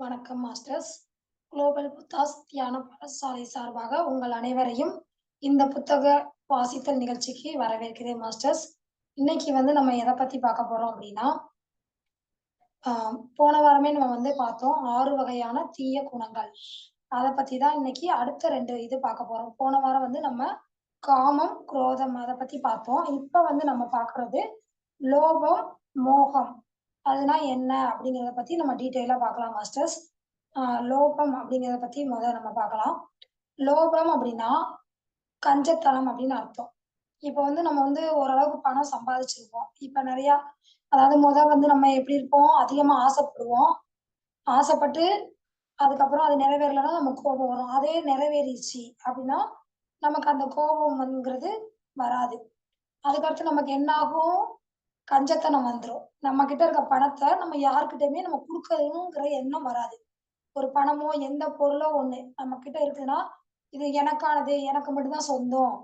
வணக்கம் masters. Global Buddha's தியான பாடசாலை சார்பாக உங்கள் அனைவரையும் இந்த புத்தக வாசித்தல் நிகழ்ச்சிக்கு வரவேற்கிறேன் மாஸ்டர்ஸ். இன்னைக்கு வந்து நம்ம எதை பத்தி பார்க்க போறோம் அப்படின்னா ஆஹ் போன வாரமே நம்ம வந்து பார்த்தோம் ஆறு வகையான தீய குணங்கள். அதை பத்தி தான் இன்னைக்கு அடுத்த ரெண்டு இது பார்க்க போறோம். போன வாரம் வந்து நம்ம காமம் குரோதம் அதை பத்தி பார்த்தோம். இப்ப வந்து நம்ம பாக்குறது லோபம் மோகம். அதுனா என்ன அப்படிங்கிறத பத்தி நம்ம டீட்டெயிலா பார்க்கலாம் மாஸ்டர்ஸ் லோபம் அப்படிங்கிறத பத்தி முதல்ல நம்ம பார்க்கலாம். லோபம் அப்படின்னா கஞ்சத்தனம் அப்படின்னு அர்த்தம். இப்போ வந்து நம்ம வந்து ஓரளவுக்கு பணம் சம்பாதிச்சிருப்போம். இப்போ நிறைய அதாவது முதல் வந்து நம்ம எப்படி இருப்போம்? அதிகமாக ஆசைப்படுவோம். ஆசைப்பட்டு அதுக்கப்புறம் அது நிறைவேறலைன்னா நம்ம கோபம் வரும். அதே நிறைவேறிச்சு அப்படின்னா நமக்கு அந்த கோபம்ங்கிறது வராது. அதுக்கடுத்து நமக்கு என்ன ஆகும் கஞ்சத்தனம் வந்துடும் நம்ம கிட்ட இருக்க பணத்தை நம்ம யாருக்கிட்டயுமே நம்ம கொடுக்கணுங்கிற எண்ணம் வராது. ஒரு பணமோ எந்த பொருளோ ஒண்ணு நம்ம கிட்ட இருக்குன்னா இது எனக்கானது எனக்கு மட்டும்தான் சொந்தம்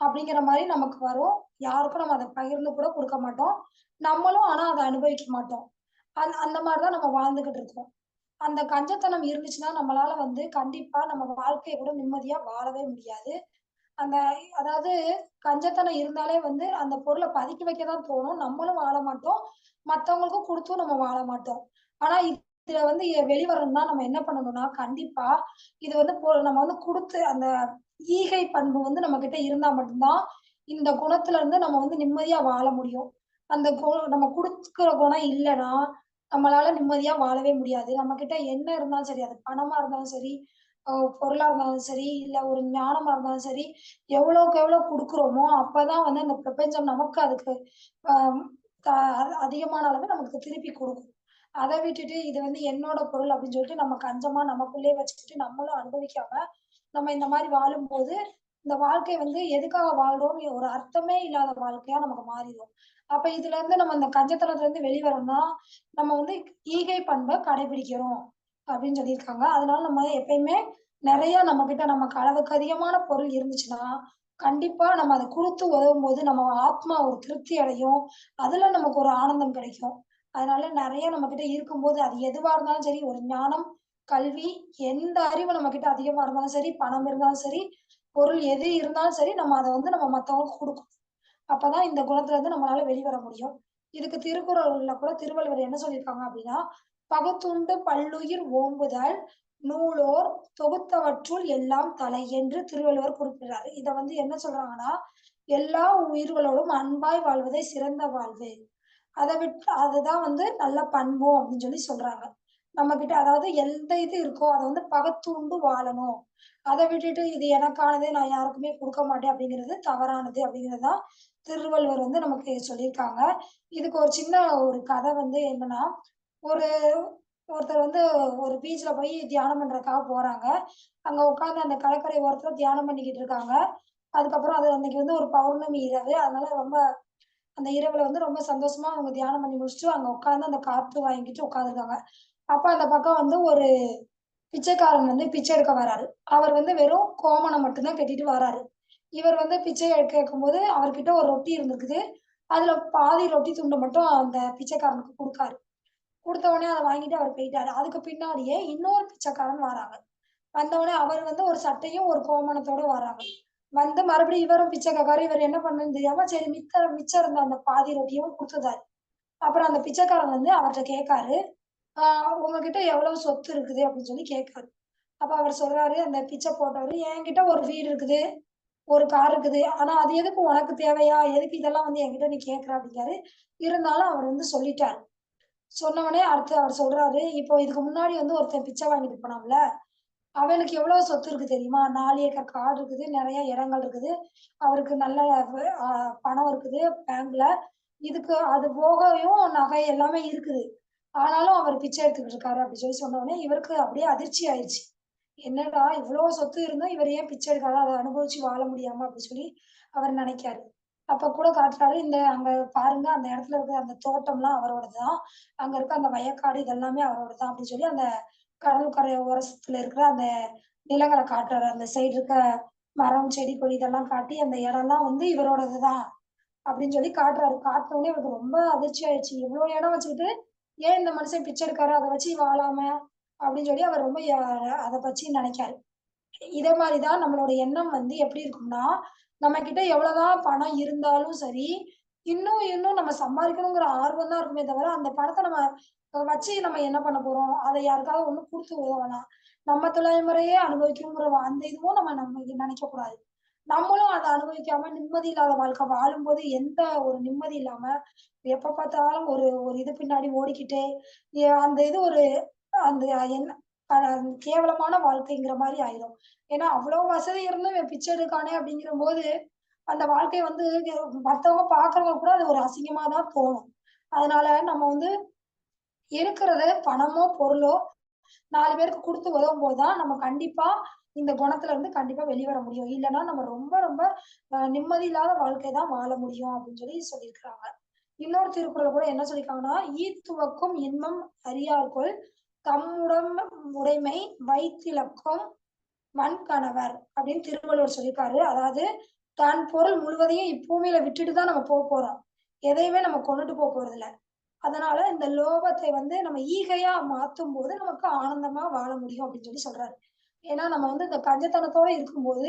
அப்படிங்கிற மாதிரி நமக்கு வரும். யாருக்கும் நம்ம அதை பகிர்ந்து கூட கொடுக்க மாட்டோம். நம்மளும் ஆனா அதை அனுபவிக்க மாட்டோம். அந் அந்த மாதிரிதான் நம்ம வாழ்ந்துகிட்டு இருக்கோம். அந்த கஞ்சத்தனம் இருந்துச்சுன்னா நம்மளால வந்து கண்டிப்பா நம்ம வாழ்க்கையை கூட நிம்மதியா வாழவே முடியாது. அந்த அதாவது கஞ்சத்தனம் இருந்தாலே வந்து அந்த பொருளை பதுக்கி வைக்க தான் தோணும். நம்மளும் வாழ மாட்டோம். மத்தவங்களுக்கும் கொடுத்தும் நம்ம வாழ மாட்டோம். ஆனா இதுல வந்து வெளிவரணும்னா நம்ம என்ன பண்ணணும்னா கண்டிப்பா இது வந்து நம்ம வந்து கொடுத்து அந்த ஈகை பண்பு வந்து நம்ம கிட்ட இருந்தா மட்டும்தான் இந்த குணத்துல இருந்து நம்ம வந்து நிம்மதியா வாழ முடியும். அந்த நம்ம கொடுக்குற குணம் இல்லைன்னா நம்மளால நிம்மதியா வாழவே முடியாது. நம்ம கிட்ட என்ன இருந்தாலும் சரி அது பணமா இருந்தாலும் சரி பொருளா இருந்தாலும் சரி இல்ல ஒரு ஞானமா இருந்தாலும் சரி எவ்வளவுக்கு எவ்வளவு கொடுக்குறோமோ அப்பதான் வந்து அந்த பிரபஞ்சம் நமக்கு அதுக்கு அதிகமான அளவு நமக்கு திருப்பி கொடுக்கும். அதை விட்டுட்டு இது வந்து என்னோட பொருள் அப்படின்னு சொல்லிட்டு நம்ம கஞ்சமா நமக்குள்ளே வச்சுக்கிட்டு நம்மளும் அனுபவிக்காம நம்ம இந்த மாதிரி வாழும்போது இந்த வாழ்க்கை வந்து எதுக்காக வாழ்றோம் ஒரு அர்த்தமே இல்லாத வாழ்க்கையா நமக்கு மாறிடும். அப்ப இதுல இருந்து நம்ம இந்த கஞ்சத்தனத்துல இருந்து வெளிவரோம்னா நம்ம வந்து ஈகை பண்பை கடைபிடிக்கிறோம். அப்படின்னு சொல்லியிருக்காங்க. அதனால நம்ம எப்பயுமே நிறைய நம்ம கிட்ட நமக்கு அளவுக்கு அதிகமான பொருள் இருந்துச்சுன்னா கண்டிப்பா நம்ம அதை கொடுத்து உதவும் போது நம்ம ஆத்மா ஒரு திருப்தி அடையும். அதுல நமக்கு ஒரு ஆனந்தம் கிடைக்கும். அதனால நிறைய நம்ம கிட்ட இருக்கும்போது அது எதுவா இருந்தாலும் சரி ஒரு ஞானம் கல்வி எந்த அறிவு நம்ம கிட்ட அதிகமா இருந்தாலும் சரி பணம் இருந்தாலும் சரி பொருள் எது இருந்தாலும் சரி நம்ம அதை வந்து நம்ம மத்தவங்களுக்கு கொடுக்கணும். அப்பதான் இந்த குணத்துல இருந்து நம்மளால வெளிவர முடியும். இதுக்கு திருக்குறள்ல கூட திருவள்ளுவர் என்ன சொல்லியிருக்காங்க அப்படின்னா பகுத்துண்டு பல்லுயிர் ஓம்புதல் நூலோர் தொகுத்தவற்றுள் எல்லாம் தலை என்று திருவள்ளுவர் குறிப்பிடுறாரு. இத வந்து என்ன சொல்றாங்கன்னா எல்லா உயிர்களோடும் அன்பாய் வாழ்வதே சிறந்த வாழ்வு. அதை விட்டு அதுதான் வந்து நல்ல பண்போம் அப்படின்னு சொல்லி சொல்றாங்க. நம்ம கிட்ட அதாவது எந்த இது இருக்கோ அதை வந்து பகத்துண்டு வாழணும். அதை விட்டுட்டு இது எனக்கானதே நான் யாருக்குமே கொடுக்க மாட்டேன் அப்படிங்கிறது தவறானது அப்படிங்கறதுதான் திருவள்ளுவர் வந்து நமக்கு சொல்லியிருக்காங்க. இதுக்கு ஒரு சின்ன ஒரு கதை வந்து என்னன்னா ஒரு ஒருத்தர் வந்து ஒரு பீச்ல போய் தியானம் பண்றதுக்காக போறாங்க. அங்க உட்காந்து அந்த கடற்கரை ஓரத்துல தியானம் பண்ணிக்கிட்டு இருக்காங்க. அதுக்கப்புறம் அது அன்னைக்கு வந்து ஒரு பௌர்ணமி இரவு அதனால ரொம்ப அந்த இரவுல வந்து ரொம்ப சந்தோஷமா அவங்க தியானம் பண்ணி முடிச்சுட்டு அங்க உட்காந்து அந்த காற்று வாங்கிட்டு உட்காந்துருக்காங்க அப்ப அந்த பக்கம் வந்து ஒரு பிச்சைக்காரன் வந்து பிச்சை எடுக்க வராரு. அவர் வந்து வெறும் கோமணம் மட்டும்தான் கட்டிட்டு வராரு. இவர் வந்து பிச்சை கேட்கும் போது அவர்கிட்ட ஒரு ரொட்டி இருந்திருக்குது. அதுல பாதி ரொட்டி துண்டை மட்டும் அந்த பிச்சைக்காரனுக்கு கொடுக்காரு. கொடுத்த உடனே அதை வாங்கிட்டு அவர் போயிட்டாரு. அதுக்கு பின்னாடியே இன்னொரு பிச்சைக்காரன் வராங்க. வந்தவொடனே அவர் வந்து ஒரு சட்டையும் ஒரு கோமணத்தோட வராங்க. வந்து மறுபடியும் இவரும் பிச்சைக்காரு இவர் என்ன பண்ணுன்னு தெரியாம சரி மித்த மிச்சம் இருந்த அந்த பாதி ரொட்டியும் கொடுத்துதாரு அப்புறம் அந்த பிச்சைக்காரன் வந்து அவர்கிட்ட கேட்காரு. ஆஹ் உங்ககிட்ட எவ்வளவு சொத்து இருக்குது? அப்படின்னு சொல்லி கேட்காரு. அப்ப அவர் சொல்றாரு அந்த பிச்சை போட்டவர் என்கிட்ட ஒரு வீடு இருக்குது ஒரு கார் இருக்குது. ஆனா அது எதுக்கு உனக்கு தேவையா? எதுக்கு இதெல்லாம் வந்து என்கிட்ட நீ கேட்கற? அப்படிங்காரு. இருந்தாலும் அவர் வந்து சொல்லிட்டாரு. சொன்னவனே அடுத்து அவர் சொல்றாரு இப்போ இதுக்கு முன்னாடி வந்து ஒருத்தன் பிச்சை வாங்கிட்டு போனான்ல அவனுக்கு எவ்வளவு சொத்து இருக்கு தெரியுமா? நாலு ஏக்கர் காடு இருக்குது நிறைய இடங்கள் இருக்குது அவருக்கு நல்ல பணம் இருக்குது பேங்க்ல இதுக்கு அது போகவும் நகை எல்லாமே இருக்குது. ஆனாலும் அவர் பிச்சை எடுத்துக்கிட்டு இருக்காரு அப்படின்னு சொல்லி சொன்னோடனே இவருக்கு அப்படியே அதிர்ச்சி ஆயிடுச்சு. என்னடா இவ்வளவு சொத்து இருந்தும் இவர் ஏன் பிச்சை எடுக்காரு அதை அனுபவிச்சு வாழ முடியாம? அப்படின்னு சொல்லி அவர் நினைக்காரு அப்ப கூட காட்டுறாரு இந்த அங்க பாருங்க அந்த இடத்துல இருக்கிற அந்த தோட்டம்லாம் அவரோடதுதான். அங்க இருக்க அந்த வயக்காடு இதெல்லாமே அவரோடதான் அப்படின்னு சொல்லி அந்த கடற்கரை ஓரத்துல இருக்கிற அந்த நிலங்களை காட்டுறாரு. அந்த சைடு இருக்க மரம் செடி கொடி இதெல்லாம் காட்டி அந்த இடம்லாம் வந்து இவரோடதுதான் அப்படின்னு சொல்லி காட்டுறாரு. காட்டினோடனே இவருக்கு ரொம்ப அதிர்ச்சி ஆயிடுச்சு. இவ்வளவு இடம் வச்சுக்கிட்டு ஏன் இந்த மனுஷன் பிச்சை எடுக்காரு? அதை வச்சு வாழாம அப்படின்னு சொல்லி அவர் ரொம்ப அதை பற்றி பத்தி நினைக்காரு. இதே மாதிரிதான் தான் நம்மளோட எண்ணம் வந்து எப்படி இருக்கும்னா, நம்ம கிட்ட எவ்வளவுதான் பணம் இருந்தாலும் சரி, இன்னும் இன்னும் நம்ம சம்பாதிக்கணுங்கிற ஆர்வம் தான் இருக்குமே தவிர, அந்த பணத்தை நம்ம வச்சு நம்ம என்ன பண்ண போறோம்? அதை யாருக்காவது ஒண்ணு கொடுத்து உதவலாம். நம்ம தலைமுறையே அனுபவிக்கணுங்கிற அந்த இதுவும் நம்ம நம்ம நினைக்கக்கூடாது. நம்மளும் அதை அனுபவிக்காம நிம்மதி இல்லாத வாழ்க்கை வாழும்போது எந்த ஒரு நிம்மதி இல்லாம, எப்ப பார்த்தாலும் ஒரு ஒரு இது பின்னாடி ஓடிக்கிட்டே, அந்த இது ஒரு அந்த என்ன கேவலமான வாழ்க்கைங்கிற மாதிரி ஆயிரும். ஏன்னா, அவ்வளவு வசதி இருந்தும் பிச்சை எடுக்கானே அப்படிங்கிறபோது, அந்த வாழ்க்கை வந்து மற்றவங்க பாக்குறவங்க கூட அது ஒரு அசிங்கமா தான் தோணும். அதனால நம்ம வந்து இருக்கிறத பணமோ, பொருளோ நாலு பேருக்கு கொடுத்து உதவும் தான் நம்ம கண்டிப்பா இந்த குணத்துல இருந்து கண்டிப்பா வெளிவர முடியும். இல்லைன்னா நம்ம ரொம்ப ரொம்ப நிம்மதி இல்லாத வாழ்க்கை தான் வாழ முடியும் அப்படின்னு சொல்லி சொல்லியிருக்கிறாங்க. இன்னொரு திருக்குறள் கூட என்ன சொல்லியிருக்காங்கன்னா, "ஈத்துவக்கும் இன்பம் அறியார்கொல் தம்முடம் உடைமை வைத்திழக்கும் வன்கணவர்" அப்படின்னு திருவள்ளுவர் சொல்லியிருக்காரு. அதாவது தன் பொருள் முழுவதையும் இப்பூமியில விட்டுட்டு தான் நம்ம போக போறோம் எதையுமே நம்ம கொண்டுட்டு போக போறது இல்லை அதனால இந்த லோபத்தை வந்து நம்ம ஈகையா மாத்தும் போது நமக்கு ஆனந்தமா வாழ முடியும் அப்படின்னு சொல்லி சொல்றாரு. ஏன்னா நம்ம வந்து இந்த கஞ்சத்தனத்தோட இருக்கும்போது,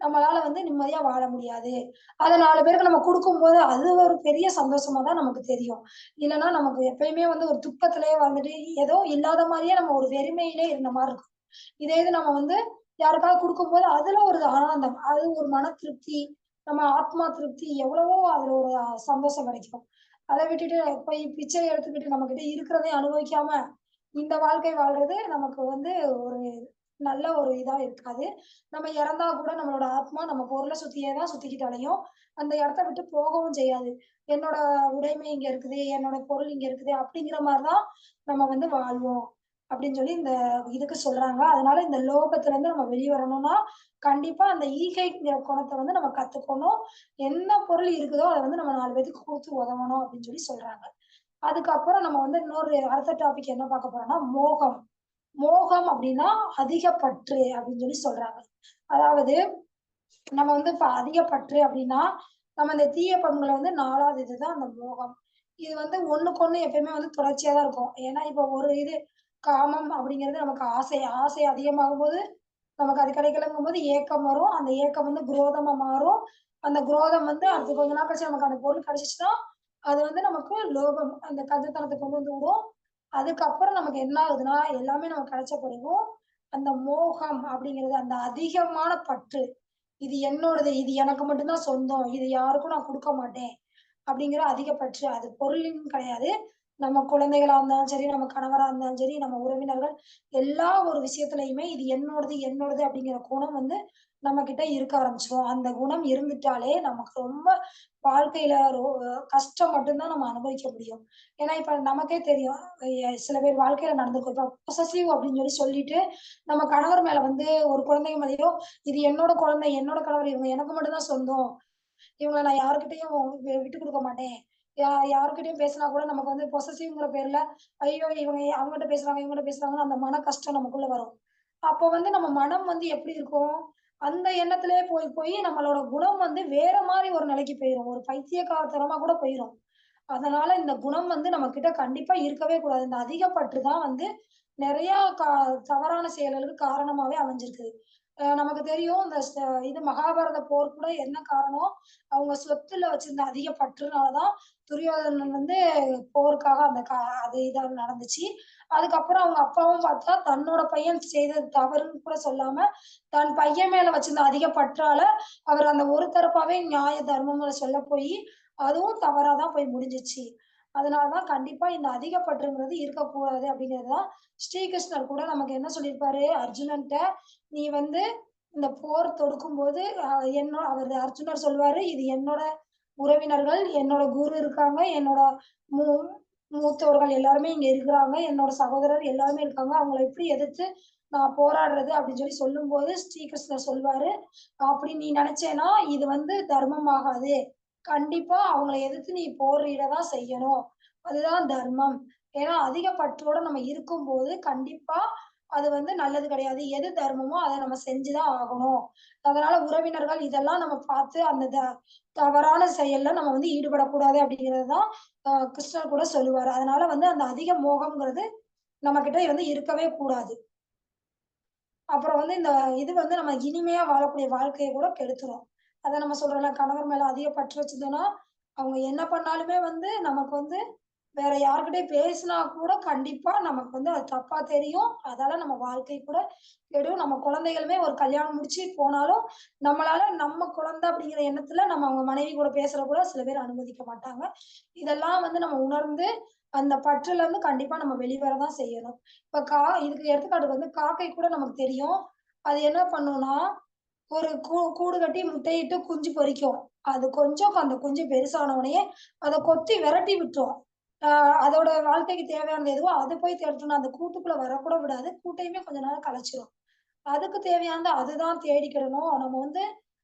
நம்மளால வந்து நிம்மதியா வாழ முடியாது. அதை நாலு பேருக்கு நம்ம கொடுக்கும்போது அது ஒரு பெரிய சந்தோஷமா தான் நமக்கு தெரியும். இல்லைன்னா நமக்கு எப்பயுமே வந்து ஒரு துக்கத்திலேயே வந்துட்டு, ஏதோ இல்லாத மாதிரியே நம்ம ஒரு வெறுமையிலே இருந்த மாதிரி இருக்கும். இதே இது நம்ம வந்து யாருக்காவது கொடுக்கும்போது அதுல ஒரு ஆனந்தம், அது ஒரு மன திருப்தி, நம்ம ஆத்மா திருப்தி எவ்வளவோ அதுல ஒரு சந்தோஷம் கிடைக்கும். அதை விட்டுட்டு போய் பிச்சை எடுத்துக்கிட்டு நம்மகிட்ட இருக்கிறதையும் அனுபவிக்காம, இந்த வாழ்க்கை வாழ்றது நமக்கு வந்து ஒரு நல்ல ஒரு இதா இருக்காது. நம்ம இறந்தா கூட நம்மளோட ஆத்மா நம்ம பொருளை சுத்தியே தான் சுத்திக்கிட்டு அலையும். அந்த இடத்த விட்டு போகவும் செய்யாது. என்னோட உடைமை இங்க இருக்குது, என்னோட பொருள் இங்க இருக்குது அப்படிங்கிற மாதிரிதான் தான் நம்ம வந்து வாழ்வோம். அப்படின்னு சொல்லி இந்த இதுக்கு சொல்றாங்க. அதனால இந்த லோகத்துல இருந்து நம்ம வெளிவரணும்னா கண்டிப்பா அந்த ஈகைங்கிற குணத்தை வந்து நம்ம கத்துக்கணும். என்ன பொருள் இருக்குதோ அதை வந்து நம்ம நாலு பேத்துக்கு கொடுத்து உதவணும் அப்படின்னு சொல்லி சொல்றாங்க. அதுக்கப்புறம் நம்ம வந்து இன்னொரு அடுத்த டாபிக் என்ன பார்க்க போறோம்னா, மோகம். மோகம் அப்படின்னா அதிக பற்று அப்படின்னு சொல்லி சொல்றாங்க. அதாவது நம்ம வந்து இப்ப அதிக பற்று அப்படின்னா, நம்ம இந்த தீய பண்புகளை வந்து நாலாவது இதுதான் அந்த மோகம். இது வந்து ஒண்ணுக்கொண்ணு எப்பயுமே வந்து தொடர்ச்சியா தான் இருக்கும். ஏன்னா இப்ப ஒரு இது காமம் அப்படிங்கிறது நமக்கு ஆசை. ஆசை அதிகமாகும்போது, நமக்கு அது கிடைக்கலங்கும்போது ஏக்கம் வரும். அந்த ஏக்கம் வந்து குரோதமா மாறும். அந்த குரோதம் வந்து அடுத்து கொஞ்ச நாள் கழிச்சு நமக்கு அந்த பொருள் கிடைச்சிச்சுன்னா அது வந்து நமக்கு லோகம் அந்த கஞ்சத்தனத்த கொண்டு வந்து விடும். அதுக்கப்புறம் நமக்கு என்ன ஆகுதுன்னா, எல்லாமே நம்ம கிடைச்ச பிறகும், அந்த மோகம் அப்படிங்கிறது அந்த அதிகமான பற்று. இது என்னோடது. இது எனக்கு மட்டும் தான் சொந்தம். இது யாருக்கும் நான் கொடுக்க மாட்டேன். அப்படிங்கிற அதிக பற்று. அது பொருளின் கிடையாது. நம்ம குழந்தைகளா இருந்தாலும் சரி, நம்ம கணவரா இருந்தாலும் சரி, நம்ம உறவினர்கள் எல்லா ஒரு விஷயத்துலயுமே இது என்னோடது, என்னோடது அப்படிங்கிற குணம் வந்து நம்மகிட்ட இருக்க ஆரம்பிச்சுரும். அந்த குணம் இருந்துட்டாலே நமக்கு ரொம்ப வாழ்க்கையில ரோ கஷ்டம் மட்டும்தான் நம்ம அனுபவிக்க முடியும். ஏன்னா இப்ப நமக்கே தெரியும். சில பேர் வாழ்க்கையில நடந்திருக்கும். இப்ப பொசசிவ் அப்படின்னு சொல்லி சொல்லிட்டு, நம்ம கணவர் மேல வந்து ஒரு குழந்தைங்க மேலேயோ இது என்னோட குழந்தை, என்னோட கணவர், இவங்க எனக்கு மட்டும்தான் சொந்தம். இவங்களை நான் யாருக்கிட்டையும் வி கொடுக்க மாட்டேன். யா யார்கிட்டயும் பேசினா கூட நமக்கு வந்து பொசசிவ்ங்கிற பேர்ல, ஐயோ! இவங்க அவங்ககிட்ட பேசுறாங்க, இவங்ககிட்ட பேசுறாங்கன்னு அந்த மன கஷ்டம் நமக்குள்ள வரும். அப்போ வந்து நம்ம மனம் வந்து எப்படி இருக்கும்? அந்த எண்ணத்திலேயே போய் போய் நம்மளோட குணம் வந்து வேற மாதிரி ஒரு நிலைக்கு போயிரும். ஒரு பைத்தியக்காரத்தனமா கூட போயிரும். அதனால இந்த குணம் வந்து நம்ம கிட்ட கண்டிப்பா இருக்கவே கூடாது. இந்த அதிகப்பற்று தான் வந்து நிறைய கா தவறான செயல்களுக்கு காரணமாவே அமைஞ்சிருக்குது நமக்கு தெரியும் இந்த இது மகாபாரத போர் கூட என்ன காரணம்? அவங்க சொத்துல வச்சிருந்த அதிக பற்றுனாலதான் துரியோதனன் வந்து போருக்காக அந்த கா அது இதாக நடந்துச்சு. அதுக்கப்புறம் அவங்க அப்பாவும் பார்த்தா தன்னோட பையன் செய்தது தவறுன்னு கூட சொல்லாம, தன் பையன் மேல வச்சிருந்த அதிக பற்றால, அவர் அந்த ஒரு தரப்பாவே நியாய தர்மங்களை சொல்ல போய் அதுவும் தவறாதான் போய் முடிஞ்சிச்சு அதனாலதான் கண்டிப்பா இந்த அதிக பற்றுங்கிறது இருக்கக்கூடாது அப்படிங்கிறது தான் ஸ்ரீகிருஷ்ணர் கூட நமக்கு என்ன சொல்லியிருப்பாரு அர்ஜுனன்ட்ட, "நீ வந்து இந்த போர் தொடுக்கும் போது என்னோட அவர் அர்ஜுனர் சொல்வாரு "இது என்னோட உறவினர்கள், என்னோட குரு இருக்காங்க, என்னோட மூ மூத்தவர்கள் எல்லாருமே இங்க இருக்கிறாங்க. என்னோட சகோதரர் எல்லாருமே இருக்காங்க. அவங்கள எப்படி எதிர்த்து நான் போராடுறது?" அப்படின்னு சொல்லி சொல்லும் போது ஸ்ரீகிருஷ்ணர் சொல்வாரு, "அப்படி நீ நினைச்சேன்னா, இது வந்து தர்மமாகாது. கண்டிப்பா அவங்களை எதிர்த்து நீ போரிட தான் செய்யணும். அதுதான் தர்மம். ஏன்னா அதிக பற்றோட நம்ம இருக்கும்போது, கண்டிப்பா அது வந்து நல்லது கிடையாது. எது தர்மமோ அதை நம்ம செஞ்சு தான் ஆகணும். அதனால உறவினர்கள் இதெல்லாம் நம்ம பார்த்து அந்த த தவறான செயல்ல நம்ம வந்து ஈடுபடக்கூடாது அப்படிங்கிறது தான் கிருஷ்ணர் கூட சொல்லுவாரு. அதனால வந்து அந்த அதிக மோகம்ங்கிறது நம்ம கிட்ட வந்து இருக்கவே கூடாது. அப்புறம் வந்து இந்த இது வந்து நம்ம இனிமையா வாழக்கூடிய வாழ்க்கையை கூட கெடுத்துரும். அதை நம்ம சொல்றோம்ல, கணவர் மேல அதிக பற்று வச்சிருந்தோம்னா, அவங்க என்ன பண்ணாலுமே வந்து நமக்கு வந்து வேற யார்கிட்டயும் பேசினா கூட கண்டிப்பா நமக்கு வந்து அது தப்பா தெரியும். அதால நம்ம வாழ்க்கை கூட கெடும். நம்ம குழந்தைகளுமே ஒரு கல்யாணம் முடிச்சு போனாலும், நம்மளால நம்ம குழந்தை அப்படிங்கிற எண்ணத்துல நம்ம அவங்க மனைவி கூட பேசுற கூட சில பேர் அனுமதிக்க மாட்டாங்க. இதெல்லாம் வந்து நம்ம உணர்ந்து, அந்த பற்றுல இருந்து கண்டிப்பா நம்ம வெளிவர தான் செய்யணும். இப்ப கா இதுக்கு எடுத்துக்காட்டுக்கு வந்து காக்கை கூட நமக்கு தெரியும். அது என்ன பண்ணும்னா, ஒரு கூ கூடு கட்டி முட்டையிட்டு குஞ்சு பொரிக்கும். அது கொஞ்சம் அந்த குஞ்சு பெருசான உடனே அதை கொத்தி விரட்டி விட்டுரும். அதோட வாழ்க்கைக்கு தேவையானது எதுவோ அது போய் தேடட்டும்னு அந்த கூட்டுக்குள்ள வரக்கூட விடாது. கூட்டையுமே கொஞ்ச நேரம் கலைச்சிரும். அதுக்கு தேவையானது அதுதான் தேடிக்கிடணும். நம்ம வந்து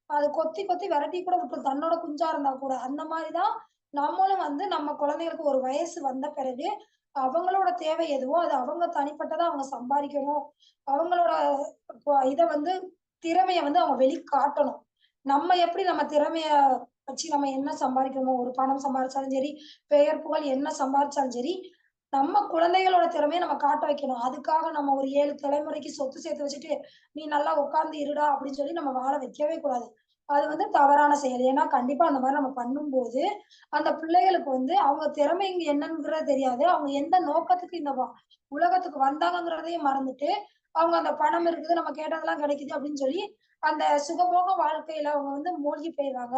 அது கொத்தி கொத்தி விரட்டி கூட விட்டுரும். தன்னோட குஞ்சா இருந்தா கூட. அந்த மாதிரிதான் தான் நம்மளும் வந்து நம்ம குழந்தைகளுக்கு ஒரு வயசு வந்த பிறகு, அவங்களோட தேவை எதுவோ அது அவங்க தனிப்பட்டதா அவங்க சம்பாதிக்கணும் அவங்களோட இதை வந்து திறமைய வந்து அவங்க வெளிக்காட்டணும். நம்ம எப்படி நம்ம திறமைய வச்சு நம்ம என்ன சம்பாதிக்கணுமோ ஒரு பணம் சம்பாதிச்சாலும் சரி, பெயர், புகழ் என்ன சம்பாதிச்சாலும் சரி, நம்ம குழந்தைகளோட திறமைய நம்ம காட்ட வைக்கணும். அதுக்காக நம்ம ஒரு ஏழு தலைமுறைக்கு சொத்து சேர்த்து வச்சுட்டு, "நீ நல்லா உட்கார்ந்து இருடா" அப்படின்னு சொல்லி நம்ம வாழ வைக்கவே கூடாது. அது வந்து தவறான செயல். ஏன்னா, கண்டிப்பா அந்த மாதிரி நம்ம பண்ணும்போது, அந்த பிள்ளைகளுக்கு வந்து அவங்க திறமை இங்க என்னங்கிறது தெரியாது. அவங்க எந்த நோக்கத்துக்கு இந்த உலகத்துக்கு வந்தாங்கங்கிறதையும் மறந்துட்டு, அவங்க அந்த பணம் இருக்குது, நம்ம கேட்டதெல்லாம் கிடைக்குது அப்படின்னு சொல்லி, அந்த சுகபோக வாழ்க்கையில அவங்க வந்து மூழ்கி போயிடுவாங்க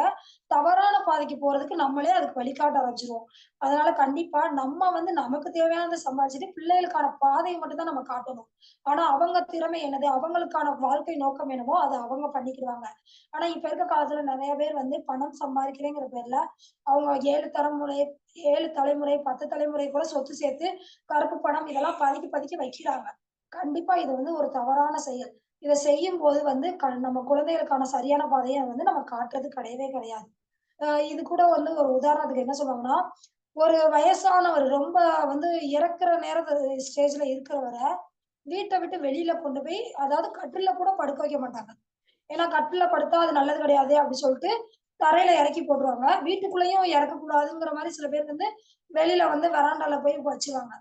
தவறான பாதைக்கு போறதுக்கு நம்மளே அதுக்கு வழிகாட்ட வச்சிருவோம் அதனால கண்டிப்பா நம்ம வந்து நமக்கு தேவையானதை சம்பாதிச்சுட்டு, பிள்ளைகளுக்கான பாதையை மட்டும் தான் நம்ம காட்டணும். ஆனா அவங்க திறமை என்னது? அவங்களுக்கான வாழ்க்கை நோக்கம் என்னவோ, அதை அவங்க பண்ணிக்கிடுவாங்க. ஆனா இப்ப இருக்க காலத்துல நிறைய பேர் வந்து பணம் சம்பாதிக்கிறேங்கிற பேர்ல, அவங்க ஏழு தலைமுறை ஏழு தலைமுறை, 10 தலைமுறை கூட சொத்து சேர்த்து, கருப்பு பணம் இதெல்லாம் பதுக்கி பதுக்கி வைக்கிறாங்க. கண்டிப்பா இது வந்து ஒரு தவறான செயல். இதை செய்யும் போது வந்து க நம்ம குழந்தைகளுக்கான சரியான பாதையை வந்து நம்ம காட்டுறது கிடையவே கிடையாது. இது கூட வந்து ஒரு உதாரணத்துக்கு என்ன சொல்லுவாங்கன்னா, ஒரு வயசானவர் ரொம்ப வந்து இறக்குற நேரத்து ஸ்டேஜ்ல இருக்கிறவரை வீட்டை விட்டு வெளியில கொண்டு போய் அதாவது கட்டில கூட படுக்க வைக்க மாட்டாங்க. ஏன்னா கட்டில படுத்தா அது நல்லது கிடையாது அப்படின்னு சொல்லிட்டு தரையில இறக்கி போட்டுருவாங்க. வீட்டுக்குள்ளேயும் இறக்கக்கூடாதுங்கிற மாதிரி சில பேர் வந்து, வெளியில வந்து வராண்டால போய் வச்சுருவாங்க.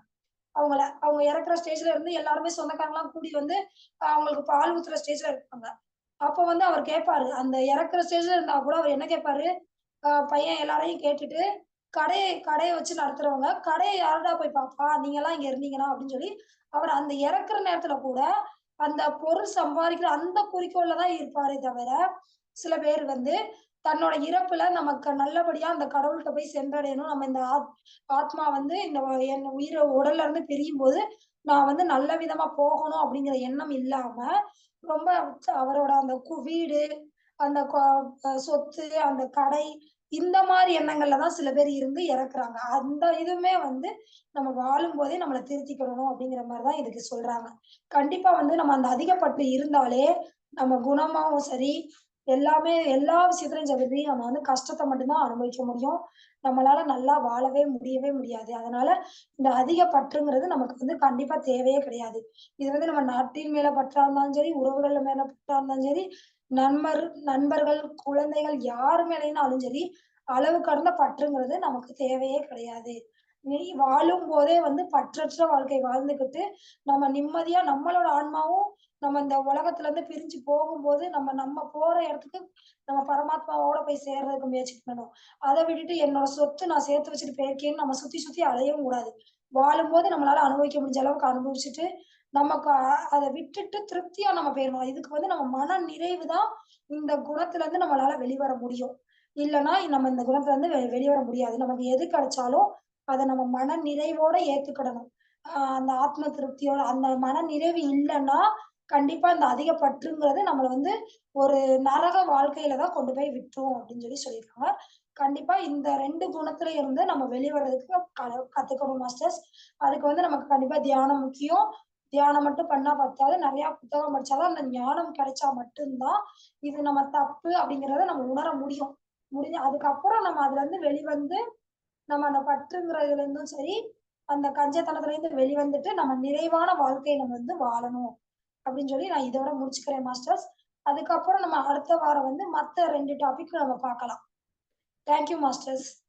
அவங்கள. அவங்க இறக்குற ஸ்டேஜ்ல இருந்து எல்லாருமே சொந்தக்காரங்களாம் கூடி வந்து, அவங்களுக்கு பால் ஊத்துற ஸ்டேஜ்ல இருப்பாங்க. அப்ப வந்து அவர் கேட்பாரு. அந்த இறக்குற ஸ்டேஜ்ல இருந்தா கூட அவர் என்ன கேட்பாரு, பையன் எல்லாரையும் கேட்டுட்டு, கடையை கடையை வச்சு நடத்துறவங்க, "கடைய யாருடா போய் பாப்பா? நீங்கலாம் இங்க இருந்தீங்கன்னா" அப்படின்னு சொல்லி, அவர் அந்த இறக்குற நேரத்துல கூட, அந்த பொருள் சம்பாதிக்கிற அந்த குறிக்கோள்ல தான் இருப்பாரே தவிர, சில பேர் வந்து தன்னோட இறப்புல நமக்கு நல்லபடியா அந்த கடவுள்கிட்ட போய் சென்றடையணும். நம்ம இந்த ஆத் ஆத்மா வந்து இந்த என் உயிர உடல்ல இருந்து பிரியும்போது, நான் வந்து நல்ல விதமா போகணும் அப்படிங்கிற எண்ணம் இல்லாம, ரொம்ப அவரோட அந்த கு வீடு, அந்த கொ சொத்து, அந்த கடை, இந்த மாதிரி எண்ணங்கள்ல தான் சில பேர் இருந்து இறக்குறாங்க. அந்த இதுவுமே வந்து நம்ம வாழும்போதே நம்மளை திருத்திக்கணும் அப்படிங்கிற மாதிரி தான் இதுக்கு சொல்றாங்க. கண்டிப்பா வந்து நம்ம அந்த அதிகப்பட்டு இருந்தாலே, நம்ம குணமாவும் சரி, எல்லாமே எல்லா விஷயத்துலயும் சரி நம்ம வந்து கஷ்டத்தை மட்டும்தான் அனுபவிக்க முடியும். நம்மளால நல்லா வாழவே முடியவே முடியாது. அதனால இந்த அதிக பற்றுங்கிறது நமக்கு வந்து கண்டிப்பா தேவையே கிடையாது. இது வந்து நம்ம நாட்டின் மேல பற்றா இருந்தாலும் சரி, உறவுகள் மேல பற்றா இருந்தாலும் சரி, நண்பர் நண்பர்கள், குழந்தைகள் யார் மேலேனாலும் சரி, அளவு கடந்த பற்றுங்கிறது நமக்கு தேவையே கிடையாது. நீ வாழும்போதே வந்து பற்றற்ற வாழ்க்கை வாழ்ந்துகிட்டு, நம்ம நிம்மதியா நம்மளோட ஆன்மாவும் நம்ம இந்த உலகத்துல இருந்து பிரிஞ்சு போகும்போது, நம்ம நம்ம போற இடத்துக்கு நம்ம பரமாத்மாவோட போய் சேர்றதுக்கு முயற்சி பண்ணணும். அதை விட்டுட்டு என்னோட சொத்து நான் சேர்த்து வச்சுட்டு போயிருக்கேன்னு நம்ம சுத்தி சுத்தி அலையவும் கூடாது. வாழும்போது நம்மளால அனுபவிக்க முடிஞ்ச அளவுக்கு அனுபவிச்சுட்டு, நமக்கு அதை விட்டுட்டு திருப்தியா நம்ம போயிடணும் இதுக்கு வந்து நம்ம மன நிறைவு தான் இந்த குணத்துல இருந்து நம்மளால வெளிவர முடியும். இல்லைன்னா நம்ம இந்த குணத்துல இருந்து வெ வெளிவர முடியாது. நமக்கு எது கிடைச்சாலும், அதை நம்ம மன நிறைவோட ஏத்துக்கிடணும். அந்த ஆத்ம திருப்தியோட அந்த மன நிறைவு இல்லைன்னா கண்டிப்பா இந்த அதிக பற்றுங்கிறது நம்மள வந்து ஒரு நரக வாழ்க்கையில தான் கொண்டு போய் விட்டுரும் அப்படின்னு சொல்லி சொல்லியிருக்காங்க. கண்டிப்பா இந்த ரெண்டு குணத்துல இருந்து நம்ம வெளிவரதுக்கு கத்துக்கணும் மாஸ்டர்ஸ். அதுக்கு வந்து நமக்கு கண்டிப்பா தியானம் முக்கியம். தியானம் மட்டும் பண்ணா பத்தாது. நிறைய புத்தகம் படிச்சாதான் அந்த ஞானம் கிடைச்சா மட்டும்தான் இது நம்ம தப்பு அப்படிங்கிறத நம்ம உணர முடியும். முடிஞ்சு அதுக்கப்புறம் நம்ம அதுலருந்து வெளிவந்து, நம்ம அந்த பற்றுங்கிறதுல இருந்தும் சரி, அந்த கஞ்சத்தனத்துல இருந்து வெளிவந்துட்டு, நம்ம நிறைவான வாழ்க்கையை நம்ம வந்து வாழணும். அப்படின்னு சொல்லி நான் இதோட முடிச்சுக்கிறேன் மாஸ்டர்ஸ். அதுக்கப்புறம் நம்ம அடுத்த வாரம் வந்து மத்த ரெண்டு டாபிக் நம்ம பார்க்கலாம். Thank you masters.